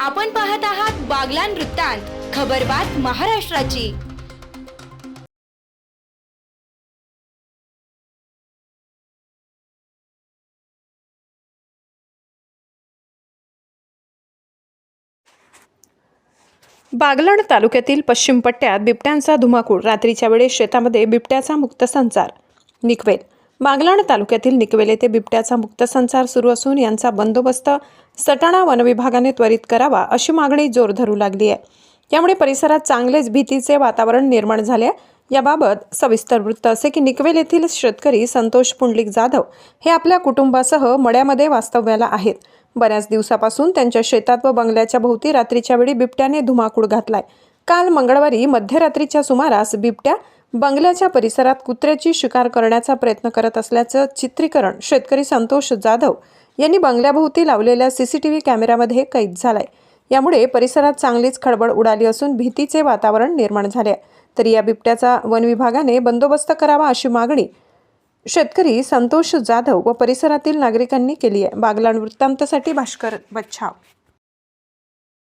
आपण पाहत आहात बागलान वृत्तांत खबरबात महाराष्ट्राची. बागलाण तालुक्यातील पश्चिम पट्ट्यात बिबट्यांचा धुमाकूळ. रात्रीच्या वेळेस शेतामध्ये बिबट्याचा मुक्त संचार निकवेल मागलाण तालुक्यातील निकवेल येथे बिबट्याचा मुक्त संचार सुरू असून यांचा बंदोबस्त सटाणा वनविभागाने त्वरित करावा अशी मागणी जोर धरू लागली आहे. यामुळे परिसरात चांगलेच भीतीचे वातावरण निर्माण झाले आहे. याबाबत सविस्तर वृत्त असे की निकवेल येथील शेतकरी संतोष पुंडलिक जाधव हे आपल्या कुटुंबासह मड्यामध्ये वास्तव्याला आहेत. बऱ्याच दिवसापासून त्यांच्या शेतात व बंगल्याच्या भोवती रात्रीच्या वेळी बिबट्याने धुमाकूळ घातलाय. काल मंगळवारी मध्यरात्रीच्या सुमारास बिबट्या बंगल्याच्या परिसरात कुत्र्याची शिकार करण्याचा प्रयत्न करत असल्याचं चित्रीकरण शेतकरी संतोष जाधव यांनी बंगल्याभोवती लावलेल्या सीसीटीव्ही कॅमेऱ्यामध्ये कैद झालाय. यामुळे परिसरात चांगलीच खळबळ उडाली असून भीतीचे वातावरण निर्माण झाले आहे. तरी या बिबट्याचा वन विभागाने बंदोबस्त करावा अशी मागणी शेतकरी संतोष जाधव व परिसरातील नागरिकांनी केली आहे. बागलाण वृत्तांतसाठी भास्कर बच्छाव.